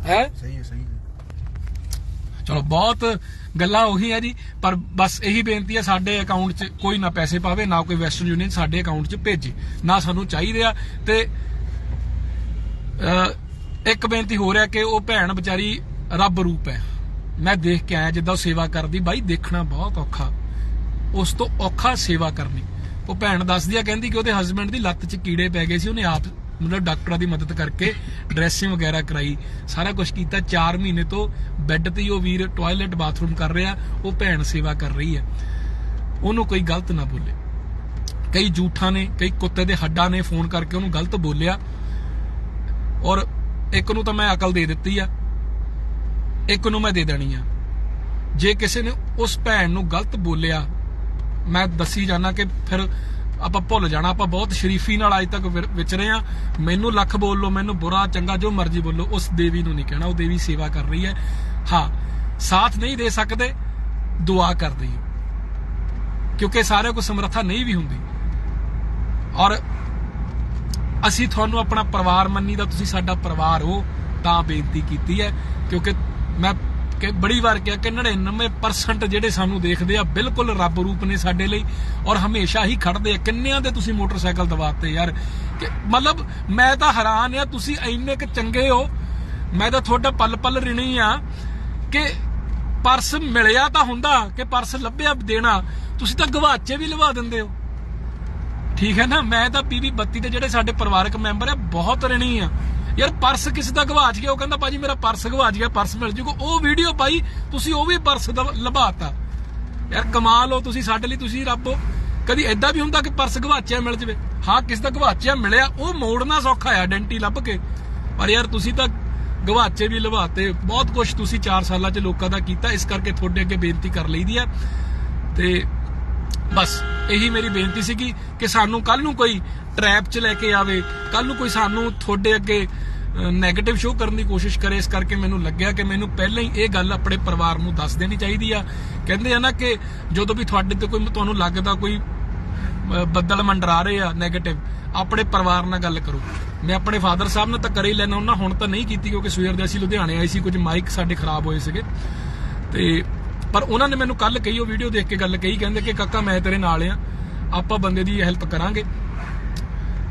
ਹੈ ਸਹੀ ਹੈ। ਸਹੀ ਹੈ? ਚਲੋ ਬਹੁਤ ਗੱਲਾਂ ਉਹੀ ਆ ਜੀ, ਪਰ ਬਸ ਇਹੀ ਬੇਨਤੀ ਆ, ਸਾਡੇ ਅਕਾਊਂਟ 'ਚ ਕੋਈ ਨਾ ਪੈਸੇ ਪਾਵੇ, ਨਾ ਕੋਈ ਵੈਸਟਰਨ ਯੂਨੀਅਨ ਸਾਡੇ ਅਕਾਊਂਟ 'ਚ ਭੇਜੇ, ਨਾ ਸਾਨੂੰ ਚਾਹੀਦੇ ਆ। ਤੇ ਇੱਕ ਬੇਨਤੀ ਹੋ ਰਿਹਾ ਕਿ ਉਹ ਭੈਣ ਵਿਚਾਰੀ ਰੱਬ ਰੂਪ ਹੈ। ਮੈਂ ਦੇਖ ਕੇ ਆਇਆ ਜਿੱਦਾਂ ਉਹ ਸੇਵਾ ਕਰਦੀ, ਬਾਈ ਦੇਖਣਾ ਬਹੁਤ ਔਖਾ। ਉਸ ਤੋਂ ਔਖਾ ਸੇਵਾ ਕਰਨੀ। ਉਹ ਭੈਣ ਦੱਸਦੀ ਆ, ਕਹਿੰਦੀ ਕਿ ਉਹਦੇ ਹਸਬੰਡ ਦੀ ਲੱਤ 'ਚ ਕੀੜੇ ਪੈ ਗਏ ਸੀ, ਉਹਨੇ ਆਪ ਮਤਲਬ ਡਾਕਟਰਾਂ ਦੀ ਮਦਦ ਕਰਕੇ ਡਰੈਸਿੰਗ ਵਗੈਰਾ ਕਰਾਈ। ਸਾਰਾ ਕੁਝ ਕੀਤਾ। 4 ਮਹੀਨੇ ਤੋਂ ਬੈੱਡ ਤੇ ਉਹ ਵੀਰ ਟਾਇਲਟ ਬਾਥਰੂਮ ਕਰ ਰਿਹਾ। ਉਹ ਭੈਣ ਸੇਵਾ ਕਰ ਰਹੀ ਹੈ। ਉਹਨੂੰ ਕੋਈ ਗਲਤ ਨਾ ਬੋਲੇ। ਕਈ ਝੂਠਾਂ ਨੇ, ਕਈ ਕੁੱਤੇ ਦੇ ਹੱਡਾਂ ਨੇ ਫੋਨ ਕਰਕੇ ਉਹਨੂੰ ਗਲਤ ਬੋਲਿਆ। ਔਰ ਇੱਕ ਨੂੰ ਤਾਂ ਮੈਂ ਅਕਲ ਦੇ ਦਿੱਤੀ ਆ। ਇੱਕ ਨੂੰ ਮੈਂ ਦੇ ਦੇਣੀ ਆ। ਜੇ ਕਿਸੇ ਨੇ ਉਸ ਭੈਣ ਨੂੰ ਗਲਤ ਬੋਲਿਆ, ਮੈਂ ਦੱਸੀ ਜਾਣਾ ਕਿ ਫਿਰ ਆਪਾਂ ਭੁੱਲ ਜਾਣਾ, ਆਪਾਂ ਬਹੁਤ ਸ਼ਰੀਫੀ ਨਾਲ ਅੱਜ ਤੱਕ ਵਿਚਰੇ ਆ ਮੈਨੂੰ ਲੱਖ ਬੋਲ ਲਓ, ਮੈਨੂੰ ਬੁਰਾ, ਚੰਗਾ, ਜੋ ਮਰਜ਼ੀ ਬੋਲੋ ਉਸ ਦੇਵੀ ਨੂੰ ਨਹੀਂ ਕਹਿਣਾ, ਉਹ ਦੇਵੀ ਸੇਵਾ ਕਰ ਰਹੀ ਹੈ। ਹਾਂ, ਸਾਥ ਨਹੀਂ ਦੇ ਸਕਦੇ, ਦੁਆ ਕਰਦੇ ਹੋ ਕਿਉਂਕਿ ਸਾਰਿਆਂ ਕੋ ਸਮਰੱਥਾ ਨਹੀਂ ਵੀ ਹੁੰਦੀ। ਔਰ ਅਸੀਂ ਤੁਹਾਨੂੰ ਆਪਣਾ ਪਰਿਵਾਰ ਮੰਨੀ ਦਾ ਤੁਸੀਂ ਸਾਡਾ ਪਰਿਵਾਰ ਹੋ, ਤਾਂ ਬੇਨਤੀ ਕੀਤੀ ਹੈ, ਕਿਉਂਕਿ ਮੈਂ ਕਿ ਬੜੀ ਵਾਰ ਕਿਹਾ ਕਿ 99% ਜਿਹੜੇ ਸਾਨੂੰ ਦੇਖਦੇ ਆ ਬਿਲਕੁਲ ਰੱਬ ਰੂਪ ਨੇ ਸਾਡੇ ਲਈ ਔਰ ਹਮੇਸ਼ਾ ਹੀ ਖੜਦੇ ਆ। ਕਿੰਨਿਆਂ ਦੇ ਤੁਸੀਂ ਮੋਟਰਸਾਈਕਲ ਦਵਾਤੇ ਯਾਰ? ਕਿ ਮਤਲਬ ਮੈਂ ਤਾਂ ਹੈਰਾਨ ਆ, ਤੁਸੀਂ ਇੰਨੇ ਕੁ ਚੰਗੇ ਹੋ। ਮੈਂ ਤਾਂ ਤੁਹਾਡਾ ਪਲ ਪਲ ਰਿਣੀ ਆ ਕਿ ਪਰਸ ਮਿਲਿਆ ਤਾਂ ਹੁੰਦਾ, ਕਿ ਪਰਸ ਲੱਭਿਆ ਦੇਣਾ। ਤੁਸੀਂ ਤਾਂ ਗਵਾਚੇ ਵੀ ਲਵਾ ਦਿੰਦੇ ਹੋ। ਠੀਕ ਹੈ ਨਾ? ਮੈਂ ਤਾਂ ਪੀਵੀ 32 ਦੇ ਜਿਹੜੇ ਸਾਡੇ ਪਰਿਵਾਰਕ ਮੈਂਬਰ ਆ, ਬਹੁਤ ਰਣੀ ਆ। ਯਾਰ ਪਰਸ ਕਿਸੇ ਦਾ ਗਵਾਚ ਗਿਆ ਉਹ ਕਹਿੰਦਾ ਭਾਜੀ ਮੇਰਾ ਪਰਸ ਗਵਾਚ ਗਿਆ ਪਰਸ ਮਿਲ ਜੂਗਾ। ਉਹ ਵੀਡੀਓ ਪਾਈ ਤੁਸੀਂ ਉਹ ਵੀ ਪਰਸ ਦਾ ਲਭਾਤਾ। ਯਾਰ ਕਮਾਲ ਹੋ ਤੁਸੀਂ, ਸਾਡੇ ਲਈ ਤੁਸੀਂ ਰੱਬ ਹੋ। ਕਦੀ ਐਦਾਂ ਵੀ ਹੁੰਦਾ ਕਿ ਪਰਸ ਗਵਾਚਿਆ ਮਿਲ ਜਵੇ? ਹਾਂ, ਕਿਸ ਦਾ ਗਵਾਚਿਆ ਮਿਲਿਆ, ਉਹ ਮੋੜਨਾ ਸੌਖਾ ਹੈ ਆਇਡੈਂਟੀ ਲੱਭ ਕੇ। ਪਰ ਯਾਰ ਤੁਸੀਂ ਤਾਂ ਗਵਾਚੇ ਵੀ ਲਵਾਤੇ ਬਹੁਤ ਕੁਝ ਤੁਸੀਂ 4 ਸਾਲਾਂ 'ਚ ਲੋਕਾਂ ਦਾ ਕੀਤਾ, ਇਸ ਕਰਕੇ ਤੁਹਾਡੇ ਅੱਗੇ ਬੇਨਤੀ ਕਰ ਲਈਦੀ ਆ। ਤੇ ਬਸ, ਇਹੀ ਮੇਰੀ ਬੇਨਤੀ ਸੀਗੀ ਕਿ ਸਾਨੂੰ ਕੱਲ ਨੂੰ ਕੋਈ ਟ੍ਰੈਪ 'ਚ ਲੈ ਕੇ ਆਵੇ ਕੱਲ ਨੂੰ ਕੋਈ ਸਾਨੂੰ ਤੁਹਾਡੇ ਅੱਗੇ ਨੈਗੇਟਿਵ ਸ਼ੋਅ ਕਰਨ ਦੀ ਕੋਸ਼ਿਸ਼ ਕਰੇ, ਇਸ ਕਰਕੇ ਮੈਨੂੰ ਲੱਗਿਆ ਕਿ ਮੈਨੂੰ ਪਹਿਲਾਂ ਹੀ ਇਹ ਗੱਲ ਆਪਣੇ ਪਰਿਵਾਰ ਨੂੰ ਦੱਸ ਦੇਣੀ ਚਾਹੀਦੀ ਆ। ਕਹਿੰਦੇ ਆ ਨਾ ਕਿ ਜਦੋਂ ਵੀ ਤੁਹਾਡੇ ਤੇ ਕੋਈ ਤੁਹਾਨੂੰ ਲੱਗਦਾ ਕੋਈ ਬੱਦਲ ਮੰਡਰਾ ਰਹੇ ਆ 네ਗੇਟਿਵ ਆਪਣੇ ਪਰਿਵਾਰ ਨਾਲ ਗੱਲ ਕਰੋ। ਮੈਂ ਆਪਣੇ ਫਾਦਰ ਸਾਹਿਬ ਨਾਲ ਤਾਂ ਕਰ ਹੀ ਲੈਣਾ ਉਹਨਾਂ ਹੁਣ ਤਾਂ ਨਹੀਂ ਕੀਤੀ, ਕਿਉਂਕਿ ਸਵੇਰ ਦੇ ਅਸੀਂ ਲੁਧਿਆਣੇ ਆਏ ਸੀ, ਕੁਝ ਮਾਈਕ ਸਾਡੇ ਖਰਾਬ ਹੋਏ ਸੀਗੇ। ਤੇ, ਪਰ ਉਹਨਾਂ ਨੇ ਮੈਨੂੰ ਕੱਲ ਕਹੀ ਉਹ ਵੀਡੀਓ ਦੇਖ ਕੇ ਗੱਲ ਕਹੀ, ਕਹਿੰਦੇ ਕਿ ਕਾਕਾ ਮੈਂ ਤੇਰੇ ਨਾਲ ਆ, ਆਪਾਂ ਬੰਦੇ ਦੀ ਹੈਲਪ ਕਰਾਂਗੇ।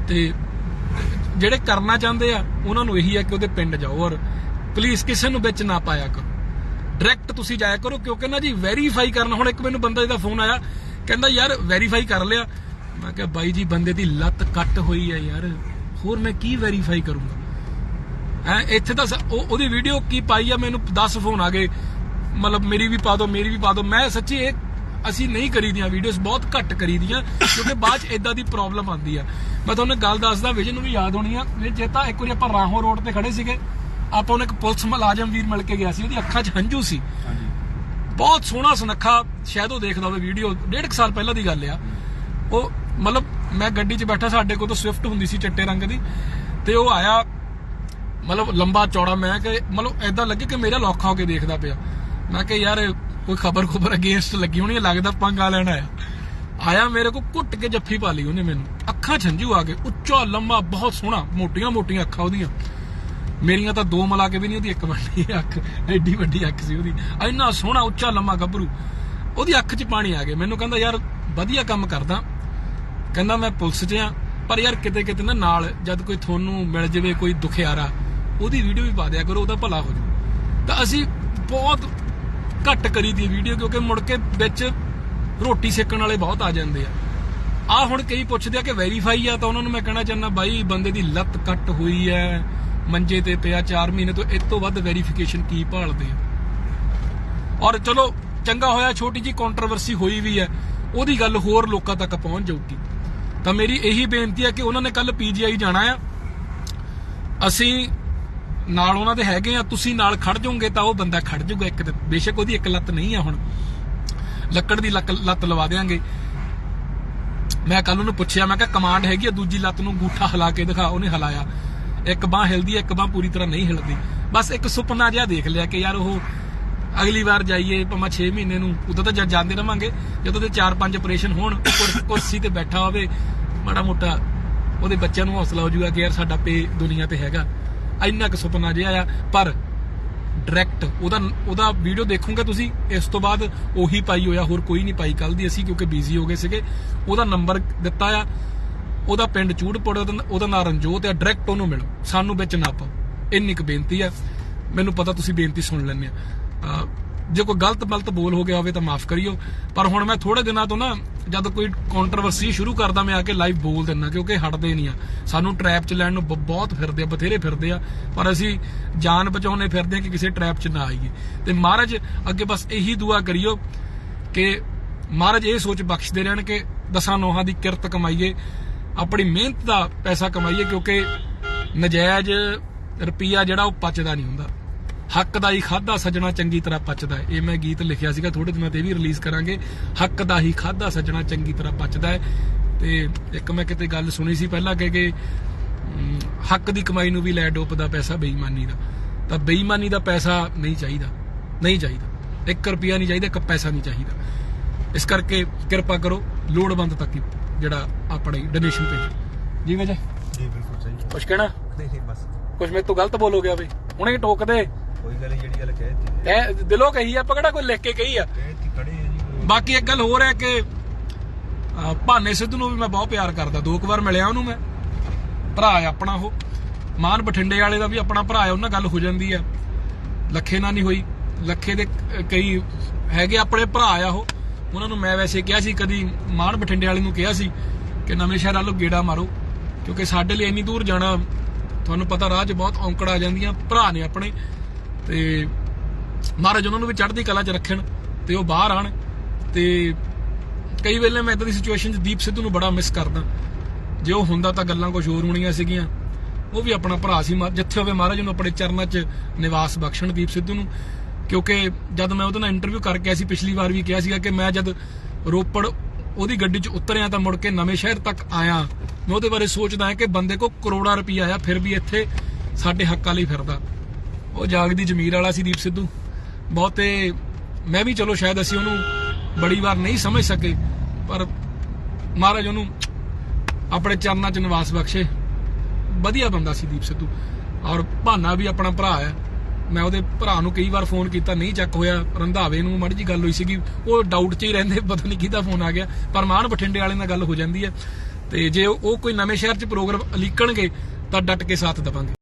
ਤੇ ਜਿਹੜੇ ਕਰਨਾ ਚਾਹੁੰਦੇ ਆ, ਉਹਨਾਂ ਨੂੰ ਇਹੀ ਆ ਕਿ ਉਹਦੇ ਪਿੰਡ ਜਾਓ ਔਰ ਪਲੀਜ਼ ਕਿਸੇ ਨੂੰ ਵਿੱਚ ਨਾ ਪਾਇਆ ਕਰੋ। ਡਾਇਰੈਕਟ ਤੁਸੀਂ ਜਾਇਆ ਕਰੋ, ਕਿਉਂਕਿ ਨਾ ਜੀ ਵੈਰੀਫਾਈ ਕਰਨਾ, ਹੁਣ ਇੱਕ ਮੈਨੂੰ ਬੰਦਾ ਜਿਹਦਾ ਫੋਨ ਆਇਆ, ਕਹਿੰਦਾ ਯਾਰ ਵੈਰੀਫਾਈ ਕਰ ਲਿਆ। ਮੈਂ ਕਿਹਾ, ਬਾਈ ਜੀ, ਬੰਦੇ ਦੀ ਲੱਤ ਕੱਟ ਹੋਈ ਹੈ ਯਾਰ, ਹੋਰ ਮੈਂ ਕੀ ਵੈਰੀਫਾਈ ਕਰੂੰਗਾ? ਹੈ, ਇੱਥੇ ਤਾਂ ਉਹਦੀ ਵੀਡੀਓ ਕੀ ਪਾਈ ਆ, ਮੈਨੂੰ 10 ਫੋਨ ਆ ਗਏ। ਮਤਲਬ ਮੇਰੀ ਵੀ ਪਾ ਦਿਓ, ਮੇਰੀ ਵੀ ਪਾ ਦਿਓ। ਮੈਂ ਸੱਚੀ ਇਹ ਅਸੀਂ ਨਹੀਂ ਕਰੀਦੀਆਂ ਵੀਡੀਓਜ਼ ਬਹੁਤ ਘੱਟ ਕਰੀਦੀਆਂ ਕਿਉਂਕਿ ਬਾਅਦ ਚ ਇਦਾਂ ਦੀ ਪ੍ਰੋਬਲਮ ਆਉਂਦੀ ਆ। ਮੈਂ ਤੁਹਾਨੂੰ ਗੱਲ ਦੱਸਦਾ ਵਿਜਨ ਨੂੰ ਵੀ ਯਾਦ ਹੋਣੀ ਆ। ਵੀ ਜੇ ਤਾਂ ਇੱਕ ਵਾਰੀ ਆਪਾਂ ਰਾਹੋਂ ਰੋਡ ਤੇ ਖੜੇ ਸੀਗੇ ਆਪਾਂ ਨੂੰ ਇੱਕ ਪੁਲਿਸ ਮੁਲਾਜ਼ਮ ਵੀਰ ਮਿਲ ਕੇ ਗਿਆ ਸੀ ਉਹਦੀ ਅੱਖਾਂ 'ਚ ਹੰਝੂ ਸੀ। ਹਾਂਜੀ। ਬਹੁਤ ਸੋਹਣਾ ਸੁਨੱਖਾ ਸ਼ਾਇਦ ਉਹ ਦੇਖਦਾ ਹੋਵੇ ਵੀਡੀਓ ਡੇਢ ਸਾਲ ਪਹਿਲਾਂ ਦੀ ਗੱਲ ਆ। ਉਹ ਮਤਲਬ ਮੈਂ ਗੱਡੀ 'ਚ ਬੈਠਾ ਸਾਡੇ ਕੋਲ ਤਾਂ ਸਵਿਫਟ ਹੁੰਦੀ ਸੀ ਚਿੱਟੇ ਰੰਗ ਦੀ ਤੇ ਉਹ ਆਇਆ ਮਤਲਬ ਲੰਬਾ ਚੌੜਾ ਮੈਂ ਕਿ ਮਤਲਬ ਐਦਾਂ ਲੱਗੇ ਕਿ ਮੇਰਾ ਲੌਖਾ ਹੋ ਕੇ ਦੇਖਦਾ ਪਿਆ। ਮੈਂ ਕਿ ਯਾਰ ਕੋਈ ਖਬਰ ਖਬਰ ਅਗੇਂਸਟ ਲੱਗੀ ਹੋਣੀ ਲੱਗਦਾ ਪੰਗਾ ਲੈਣ ਆਇਆ ਆਇਆ ਮੇਰੇ ਕੋ ਘੁੱਟ ਕੇ ਜੱਫੀ ਪਾ ਲਈ ਉਹਨੇ ਮੈਨੂੰ। ਅੱਖਾਂ ਛੰਝੂ ਆ ਗਏ, ਉੱਚਾ, ਲੰਮਾ, ਬਹੁਤ ਸੋਹਣਾ, ਮੋਟੀਆਂ ਮੋਟੀਆਂ ਅੱਖਾਂ ਉਹਦੀਆਂ। ਮੇਰੀਆਂ ਤਾਂ ਦੋ ਮਿਲਾ ਕੇ ਵੀ ਨਹੀਂ ਉਹਦੀ, ਇੱਕ ਬਣਦੀ ਅੱਖ, ਐਡੀ ਵੱਡੀ ਅੱਖ ਸੀ ਉਹਦੀ। ਇੰਨਾ ਸੋਹਣਾ, ਉੱਚਾ, ਲੰਮਾ ਗੱਭਰੂ। ਉਹਦੀ ਅੱਖ 'ਚ ਪਾਣੀ ਆ ਗਿਆ। ਮੈਨੂੰ ਕਹਿੰਦਾ, ਯਾਰ, ਵਧੀਆ ਕੰਮ ਕਰਦਾ। ਕਹਿੰਦਾ, ਮੈਂ ਪੁਲਿਸ 'ਚ ਆ, ਪਰ ਯਾਰ ਕਿਤੇ ਕਿਤੇ ਨਾ ਨਾਲ, ਜਦ ਕੋਈ ਤੁਹਾਨੂੰ ਮਿਲ ਜਾਵੇ, ਕੋਈ ਦੁਖਿਆਰਾ, ਉਹਦੀ ਵੀਡੀਓ ਵੀ ਪਾ ਦਿਆ ਕਰੋ, ਉਹਦਾ ਭਲਾ ਹੋ ਜੂ। ਤਾਂ ਅਸੀਂ ਬਹੁਤ ਘੱਟ ਕਰੀ ਦੀ ਵੀਡੀਓ ਕਿਉਂਕਿ ਮੁੜ ਕੇ ਵਿੱਚ ਰੋਟੀ ਸੇਕਣ ਵਾਲੇ ਬਹੁਤ ਆ ਜਾਂਦੇ ਆ। ਆ ਹੁਣ ਕਈ ਪੁੱਛਦੇ ਆ ਕਿ ਵੈਰੀਫਾਈ ਆ ਤਾਂ ਉਹਨਾਂ ਨੂੰ ਮੈਂ ਕਹਿਣਾ ਚਾਹੁੰਦਾ, ਬਾਈ ਬੰਦੇ ਦੀ ਲੱਤ ਕੱਟ ਹੋਈ ਐ, ਮੰਜੇ ਤੇ ਪਿਆ 4 ਮਹੀਨੇ ਤੋਂ, ਇਸ ਤੋਂ ਵੱਧ ਵੈਰੀਫਿਕੇਸ਼ਨ ਕੀ ਭਾਲਦੇ ਆ? ਔਰ ਚਲੋ, ਚੰਗਾ ਹੋਇਆ ਛੋਟੀ ਜੀ ਕੰਟਰੋਵਰਸੀ ਹੋਈ ਵੀ ਹੈ ਉਹਦੀ ਗੱਲ ਹੋਰ ਲੋਕਾਂ ਤੱਕ ਪਹੁੰਚ ਜਾਊਗੀ। ਤਾਂ ਮੇਰੀ ਇਹੀ ਬੇਨਤੀ ਹੈ ਕਿ ਉਹਨਾਂ ਨੇ ਕੱਲ ਪੀਜੀਆਈ ਜਾਣਾ ਆ। ਅਸੀਂ ਨਾਲ ਉਹਨਾਂ ਦੇ ਹੈਗੇ ਆ, ਤੁਸੀਂ ਨਾਲ ਖੜ ਜਾਓਗੇ ਤਾਂ ਉਹ ਬੰਦਾ ਖੜ ਜਾਊਗਾ ਇੱਕ ਦਿਨ। ਬੇਸ਼ੱਕ ਉਹਦੀ ਇੱਕ ਲੱਤ ਨਹੀਂ ਆ ਹੁਣ। ਲੱਕੜ ਦੀ ਲੱਤ ਲਵਾ ਦੇਾਂਗੇ ਮੈਂ ਕੱਲ ਉਹਨੂੰ ਪੁੱਛਿਆ, ਮੈਂ ਕਿਹਾ ਕਮਾਂਡ ਹੈਗੀ ਆ, ਦੂਜੀ ਲੱਤ ਨੂੰ ਗੂਠਾ ਹਿਲਾ ਕੇ ਦਿਖਾ, ਉਹਨੇ ਹਿਲਾਇਆ। ਇੱਕ ਬਾਹ ਹਿਲਦੀ ਹੈ ਇੱਕ ਬਾਹ ਪੂਰੀ ਤਰ੍ਹਾਂ ਨਹੀਂ ਹਿਲਦੀ। ਬਸ ਇੱਕ ਸੁਪਨਾ ਜਿਹਾ ਦੇਖ ਲਿਆ ਕਿ ਯਾਰ ਉਹ ਅਗਲੀ ਵਾਰ ਜਾਈਏ, ਭਾਵੇਂ 6 ਮਹੀਨੇ ਨੂੰ, ਉਦੋਂ ਤਾਂ ਜਾਂਦੇ ਰਵਾਂਗੇ। ਜਦੋਂ ਤੇ 4-5 ਆਪਰੇਸ਼ਨ ਹੋਣ ਕੁਰਸੀ ਤੇ ਬੈਠਾ ਹੋਵੇ, ਮਾੜਾ ਮੋਟਾ ਉਹਦੇ ਬੱਚਿਆਂ ਨੂੰ ਹੌਸਲਾ ਹੋ ਜਾਊਗਾ ਕਿ ਯਾਰ ਸਾਡਾ ਪੇ ਦੁਨੀਆ ਤੇ ਹੈਗਾ। ਇੰਨਾ ਕੁ ਸੁਪਨਾ ਜਿਹਾ ਆ, ਪਰ ਡਾਇਰੈਕਟ ਉਹਦਾ ਉਹਦਾ ਵੀਡੀਓ ਦੇਖੋਗੇ ਤੁਸੀਂ, ਇਸ ਤੋਂ ਬਾਅਦ ਉਹੀ ਪਾਈ ਹੋਇਆ, ਹੋਰ ਕੋਈ ਨਹੀਂ ਪਾਈ ਕੱਲ ਦੀ ਅਸੀਂ, ਕਿਉਂਕਿ ਬਿਜ਼ੀ ਹੋ ਗਏ ਸੀਗੇ। ਉਹਦਾ ਨੰਬਰ ਦਿੱਤਾ ਆ, ਉਹਦਾ ਪਿੰਡ ਚੂੜਪੁਰ, ਉਹਦਾ ਉਹਦਾ ਨਾਂ ਰਣਜੋਤ ਆ ਡਾਇਰੈਕਟ ਉਹਨੂੰ ਮਿਲੋ, ਸਾਨੂੰ ਵਿੱਚ ਨਾ ਪਾਓ। ਇੰਨੀ ਕੁ ਬੇਨਤੀ ਆ। ਮੈਨੂੰ ਪਤਾ ਤੁਸੀਂ ਬੇਨਤੀ ਸੁਣ ਲੈਂਦੇ ਆ। ਜੇ ਕੋਈ ਗਲਤ ਮਲਤ ਬੋਲ ਹੋ ਗਿਆ ਹੋਵੇ ਤਾਂ ਮਾਫ ਕਰਿਓ। ਪਰ ਹੁਣ ਮੈਂ ਥੋੜੇ ਦਿਨਾਂ ਤੋਂ ਨਾ ਜਦ ਕੋਈ ਕੰਟਰੋਵਰਸੀ ਸ਼ੁਰੂ ਕਰਦਾ, ਮੈਂ ਆ ਕੇ ਲਾਈਵ ਬੋਲ ਦਿੰਦਾ, ਕਿਉਂਕਿ ਹਟਦੇ ਨਹੀਂ ਆ। ਸਾਨੂੰ ਟ੍ਰੈਪ 'ਚ ਲੈਣ ਨੂੰ ਬਹੁਤ ਫਿਰਦੇ ਆ, ਬਥੇਰੇ ਫਿਰਦੇ ਆ। ਪਰ ਅਸੀਂ ਜਾਨ ਬਚਾਉਣੇ ਫਿਰਦੇ ਆ ਕਿ ਕਿਸੇ ਟ੍ਰੈਪ 'ਚ ਨਾ ਆਈਏ। ਤੇ ਮਹਾਰਾਜ, ਅੱਗੇ ਬਸ ਇਹੀ ਦੁਆ ਕਰਿਓ ਕਿ ਮਹਾਰਾਜ ਇਹ ਸੋਚ ਬਖਸ਼ਦੇ ਰਹਿਣ ਕਿ ਦਸਾਂ ਨੋਹਾਂ ਦੀ ਕਿਰਤ ਕਮਾਈਏ, ਆਪਣੀ ਮਿਹਨਤ ਦਾ ਪੈਸਾ ਕਮਾਈਏ, ਕਿਉਂਕਿ ਨਜਾਇਜ਼ ਰੁਪਈਆ ਜਿਹੜਾ ਉਹ ਪਚਦਾ ਨਹੀਂ ਹੁੰਦਾ। ਹੱਕ ਦਾ ਹੀ ਖਾਦਾ ਸੱਜਣਾ ਚੰਗੀ ਤਰ੍ਹਾਂ ਪਚਦਾ ਹੈ। ਇਹ ਮੈਂ ਗੀਤ ਲਿਖਿਆ ਸੀਗਾ ਥੋੜੇ ਦਿਨਾਂ ਤੇ ਵੀ ਰਿਲੀਜ਼ ਕਰਾਂਗੇ। ਹੱਕ ਦਾ ਹੀ ਖਾਦਾ ਸੱਜਣਾ ਚੰਗੀ ਤਰ੍ਹਾਂ ਪਚਦਾ ਹੈ। ਤੇ ਇੱਕ ਮੈਂ ਕਿਤੇ ਗੱਲ ਸੁਣੀ ਸੀ ਪਹਿਲਾਂ ਕਿ ਕਿ ਹੱਕ ਦੀ ਕਮਾਈ ਨੂੰ ਵੀ ਲੈ ਡੋਪਦਾ ਪੈਸਾ ਬੇਈਮਾਨੀ ਦਾ। ਤਾਂ ਬੇਈਮਾਨੀ ਦਾ ਪੈਸਾ ਨਹੀਂ ਚਾਹੀਦਾ। ਨਹੀਂ ਚਾਹੀਦਾ। 1 ਰੁਪਿਆ ਨਹੀਂ ਚਾਹੀਦਾ ਇੱਕ ਪੈਸਾ ਨਹੀਂ ਚਾਹੀਦਾ। ਇਸ ਕਰਕੇ ਕਿਰਪਾ ਕਰੋ ਲੋੜਵੰਦ ਤੱਕ ਜਿਹੜਾ ਆਪਣਾ ਡੋਨੇਸ਼ਨ ਭੇਜੋ। ਜੀ ਵਜੇ ਜੀ? ਬਿਲਕੁਲ ਸਹੀ। ਕੁਛ ਕਹਿਣਾ? ਨਹੀਂ ਨਹੀਂ ਬਸ। ਕੁਛ ਮੇਰੇ ਤੋਂ ਗਲਤ ਬੋਲ ਹੋ ਗਿਆ ਬਈ। ਹੁਣੇ ਟੋਕ ਦੇ। ਕੋਈ ਗੱਲ ਜਿਹੜੀ ਗੱਲ ਕਹਿਤੀ ਕਹਿ ਦਿਲੋਂ ਕਹੀ ਆ ਪਕੜਾ ਕੋਈ ਲਿਖ ਕੇ ਕਹੀ ਆ? ਕਹਿਤੀ ਖੜੇ ਆ ਜੀ ਕੋਈ- ਬਾਕੀ ਇੱਕ ਗੱਲ ਹੋਰ ਹੈ ਕਿ ਭਾਨੇ ਸਿੱਧੂ ਨੂੰ ਵੀ ਮੈਂ ਬਹੁਤ ਪਿਆਰ ਕਰਦਾ। ਦੋ ਕੁ ਵਾਰ ਮਿਲਿਆ ਉਹਨੂੰ ਮੈਂ। ਭਰਾ ਆਪਣਾ ਉਹ। ਮਾਨ ਬਠਿੰਡੇ ਵਾਲੇ ਦਾ ਵੀ ਆਪਣਾ ਭਰਾ ਆ ਉਹਨਾਂ ਗੱਲ ਹੋ ਜਾਂਦੀ ਆ ਲੱਖੇ ਨਾਲ ਨਹੀਂ ਹੋਈ। ਲੱਖੇ ਦੇ ਕਈ ਹੈਗੇ ਆਪਣੇ ਭਰਾ ਆ ਉਹ। ਉਹਨਾਂ ਨੂੰ ਮੈਂ ਵੈਸੇ ਕਿਹਾ ਸੀ ਕਦੀ ਮਾਨ ਬਠਿੰਡੇ ਵਾਲੇ ਨੂੰ ਕਿਹਾ ਸੀ ਕਿ ਨਵੇਂ ਸ਼ਹਿਰ ਵੱਲੋਂ ਗੇੜਾ ਮਾਰੋ। ਕਿਉਂਕਿ ਸਾਡੇ ਲਈ ਇੰਨੀ ਦੂਰ ਜਾਣਾ ਤੁਹਾਨੂੰ ਪਤਾ ਰਾਹ 'ਚ ਬਹੁਤ ਔਂਕੜ ਆ ਜਾਂਦੀਆਂ। ਭਰਾ ਨੇ ਆਪਣੇ। ਤੇ ਮਹਾਰਾਜ ਉਹਨਾਂ ਨੂੰ ਵੀ ਚੜ੍ਹਦੀ ਕਲਾ 'ਚ ਰੱਖਣ ਤੇ ਉਹ ਬਾਹਰ ਆਣ ਤੇ ਕਈ ਵੇਲੇ ਮੈਂ ਇਦਾਂ ਦੀ ਸਿਚੁਏਸ਼ਨ 'ਚ ਦੀਪ ਸਿੱਧੂ ਨੂੰ ਬੜਾ ਮਿਸ ਕਰਦਾ। ਜੇ ਉਹ ਹੁੰਦਾ ਤਾਂ ਗੱਲਾਂ ਕੁਝ ਹੋਰ ਹੋਣੀਆਂ ਸੀਗੀਆਂ। ਉਹ ਵੀ ਆਪਣਾ ਭਰਾ ਸੀ ਜਿੱਥੇ ਹੋਵੇ ਮਹਾਰਾਜ ਨੂੰ ਆਪਣੇ ਚਰਨਾਂ 'ਚ ਨਿਵਾਸ ਬਖਸ਼ਣ ਦੀਪ ਸਿੱਧੂ ਨੂੰ। ਕਿਉਂਕਿ ਜਦ ਮੈਂ ਉਹਦੇ ਨਾਲ ਇੰਟਰਵਿਊ ਕਰਕੇ ਆਇਆ ਸੀ, ਪਿਛਲੀ ਵਾਰ ਵੀ ਕਿਹਾ ਸੀਗਾ ਕਿ ਮੈਂ ਜਦ ਰੋਪੜ ਉਹਦੀ ਗੱਡੀ 'ਚ ਉਤਰਿਆ ਤਾਂ ਮੁੜ ਕੇ ਨਵੇਂ ਸ਼ਹਿਰ ਤੱਕ ਆਇਆ। ਮੈਂ ਉਹਦੇ ਬਾਰੇ ਸੋਚਦਾ ਹਾਂ ਕਿ ਬੰਦੇ ਕੋ ਕਰੋੜਾ ਰੁਪਈਆ ਆ, ਫਿਰ ਵੀ ਇੱਥੇ ਸਾਡੇ ਹੱਕਾਂ ਲਈ ਫਿਰਦਾ। ਉਹ ਜਾਗਦੀ ਜ਼ਮੀਰ ਵਾਲਾ ਸੀ ਦੀਪ ਸਿੱਧੂ। ਬਹੁਤੇ, ਮੈਂ ਵੀ ਚਲੋ ਸ਼ਾਇਦ ਅਸੀਂ ਉਹਨੂੰ ਬੜੀ ਵਾਰ ਨਹੀਂ ਸਮਝ ਸਕੇ, ਪਰ ਮਹਾਰਾਜ ਉਹਨੂੰ ਆਪਣੇ ਚਰਨਾਂ 'ਚ ਨਿਵਾਸ ਬਖਸ਼ੇ। ਵਧੀਆ ਬੰਦਾ ਸੀ ਦੀਪ ਸਿੱਧੂ। ਔਰ ਭਾਨਾ ਵੀ ਆਪਣਾ ਭਰਾ ਹੈ। ਮੈਂ ਉਹਦੇ ਭਰਾ ਨੂੰ ਕਈ ਵਾਰ ਫੋਨ ਕੀਤਾ, ਨਹੀਂ ਚੱਕ ਹੋਇਆ। ਰੰਧਾਵੇ ਨੂੰ ਮਾੜੀ ਜੀ ਗੱਲ ਹੋਈ ਸੀਗੀ। ਉਹ ਡਾਊਟ 'ਚ ਹੀ ਰਹਿੰਦੇ, ਪਤਾ ਨਹੀਂ ਕਿਹਦਾ ਫੋਨ ਆ ਗਿਆ। ਪਰ ਮਾਨ ਬਠਿੰਡੇ ਵਾਲੇ ਨਾਲ ਗੱਲ ਹੋ ਜਾਂਦੀ ਹੈ। ਤੇ ਜੇ ਉਹ ਕੋਈ ਨਵੇਂ ਸ਼ਹਿਰ 'ਚ ਪ੍ਰੋਗਰਾਮ ਲਿਖਣਗੇ ਤਾਂ ਡਟ ਕੇ ਸਾਥ ਦੇਵਾਂਗੇ।